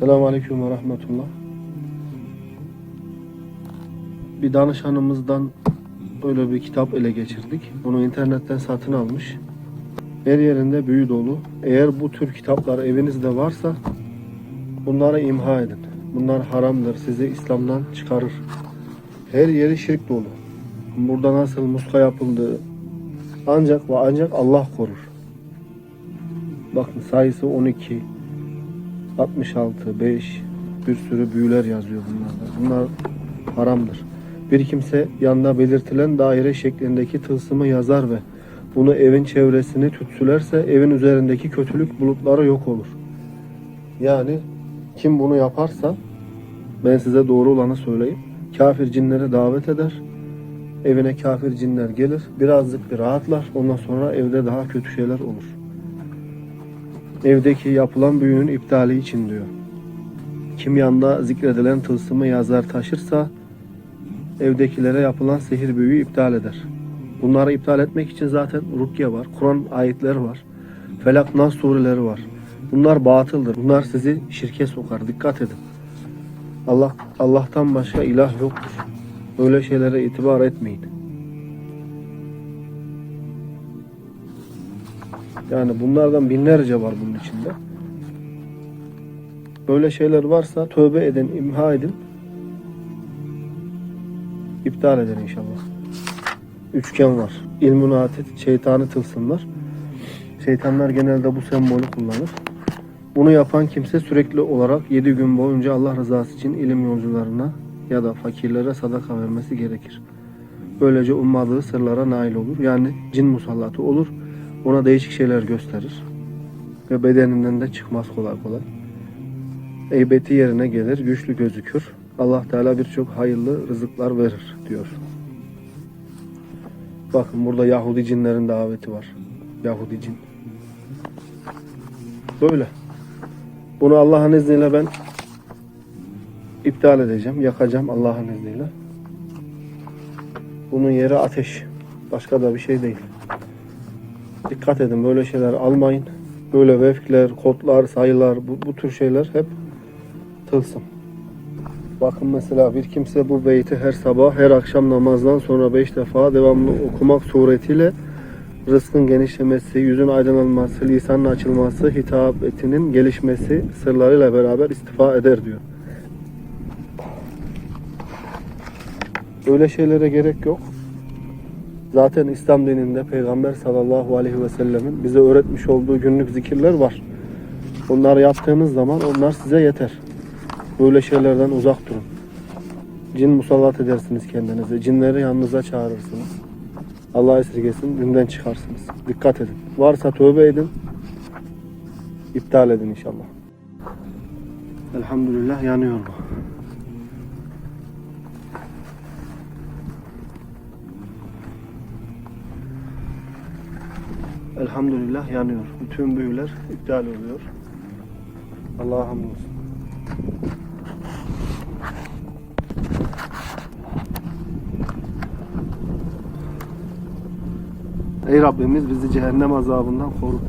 Selamun Aleyküm ve Rahmetullah. Bir danışanımızdan böyle bir kitap ele geçirdik. Bunu internetten satın almış. Her yerinde büyü dolu. Eğer bu tür kitaplar evinizde varsa bunları imha edin. Bunlar haramdır. Sizi İslam'dan çıkarır. Her yeri şirk dolu. Burada nasıl muska yapıldığı ancak ve ancak Allah korur. Bakın sayısı 12, 66, 5 bir sürü büyüler yazıyor bunlarda. Bunlar haramdır. Bir kimse yanında belirtilen daire şeklindeki tılsımı yazar ve bunu evin çevresini tütsülerse evin üzerindeki kötülük bulutları yok olur. Yani kim bunu yaparsa ben size doğru olanı söyleyeyim. Kafir cinleri davet eder. Evine kafir cinler gelir. Birazcık bir rahatlar. Ondan sonra evde daha kötü şeyler olur. Evdeki yapılan büyünün iptali için diyor. Kim yanda zikredilen tılsımı yazar taşırsa evdekilere yapılan sihir büyüyü iptal eder. Bunları iptal etmek için zaten rukiye var, Kur'an ayetleri var, Felak Nas sureleri var. Bunlar batıldır. Bunlar sizi şirke sokar. Dikkat edin. Allah Allah'tan başka ilah yoktur. Öyle şeylere itibar etmeyin. Yani bunlardan binlerce var bunun içinde. Böyle şeyler varsa tövbe edin, imha edin. İptal edin inşallah. Üçgen var. İlmun atit, şeytani tılsımlar. Şeytanlar genelde bu sembolü kullanır. Bunu yapan kimse sürekli olarak 7 gün boyunca Allah rızası için ilim yolcularına ya da fakirlere sadaka vermesi gerekir. Böylece ummadığı sırlara nail olur. Yani cin musallatı olur. Ona değişik şeyler gösterir. Ve bedeninden de çıkmaz kolay kolay. Eybeti yerine gelir, güçlü gözükür. Allah Teala birçok hayırlı rızıklar verir diyor. Bakın burada Yahudi cinlerin daveti var. Yahudi cin. Böyle. Bunu Allah'ın izniyle ben iptal edeceğim, yakacağım Allah'ın izniyle. Bunun yeri ateş. Başka da bir şey değil. Dikkat edin böyle şeyler almayın. Böyle vefkler, kodlar, sayılar bu, bu tür şeyler hep tılsım. Bakın mesela bir kimse bu beyti her sabah, her akşam namazdan sonra beş defa devamlı okumak suretiyle rızkın genişlemesi, yüzün aydınlanması, lisanın açılması, hitabetinin gelişmesi sırlarıyla beraber istifa eder diyor. Böyle şeylere gerek yok. Zaten İslam dininde Peygamber sallallahu aleyhi ve sellemin bize öğretmiş olduğu günlük zikirler var. Onları yaptığınız zaman onlar size yeter. Böyle şeylerden uzak durun. Cin musallat edersiniz kendinize. Cinleri yanınıza çağırırsınız. Allah esirgesin, dinden çıkarsınız. Dikkat edin. Varsa tövbe edin. İptal edin inşallah. Elhamdülillah yanıyor bu. Elhamdülillah yanıyor. Bütün büyüler iptal oluyor. Allah'a hamdolsun. Ey Rabbimiz bizi cehennem azabından koru.